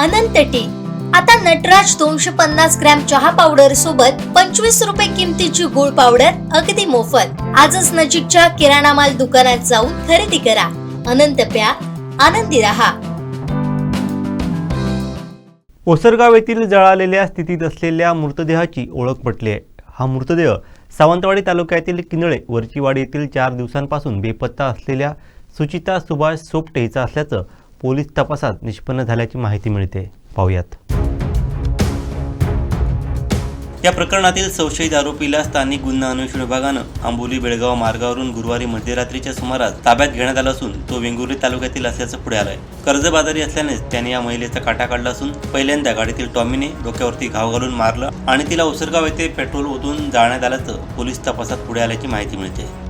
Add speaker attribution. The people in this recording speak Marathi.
Speaker 1: अनंत टी. आता नटराज दोनशे पन्नास ग्रॅम चहा पावडर सोबत पंचवीस रुपये किमतीची गुळ पावडर अगदी मोफत. आजच नजीकच्या किराणा माल दुकानात जाऊन खरेदी करा. अनंत प्या. आनंदी रहा.
Speaker 2: ओसरगाव येथील जळालेल्या स्थितीत असलेल्या मृतदेहाची ओळख पटली आहे. हा मृतदेह सावंतवाडी तालुक्यातील किनळे वरचीवाडी येथील चार दिवसांपासून बेपत्ता असलेल्या सुचिता सुभाष सोपटे हिचा असल्याचं पोलीस तपासात निष्पन्न झाल्याची माहिती मिळते. पाहूयात. या प्रकरणातील संशयित आरोपीला स्थानिक गुन्हा अन्वेषण विभागानं आंबोली बेळगाव मार्गावरून गुरुवारी मध्यरात्रीच्या सुमारास ताब्यात घेण्यात आला असून तो वेंगुर्ली तालुक्यातील असल्याचं पुढे आलंय. कर्जबाजारी असल्यानेच त्याने या महिलेचा काटा काढला असून पहिल्यांदा गाडीतील टॉमीने डोक्यावरती घाव घालून मारलं आणि तिला उसरगाव येथे पेट्रोल ओतून जाळण्यात आल्याचं पोलीस तपासात पुढे आल्याची माहिती मिळते.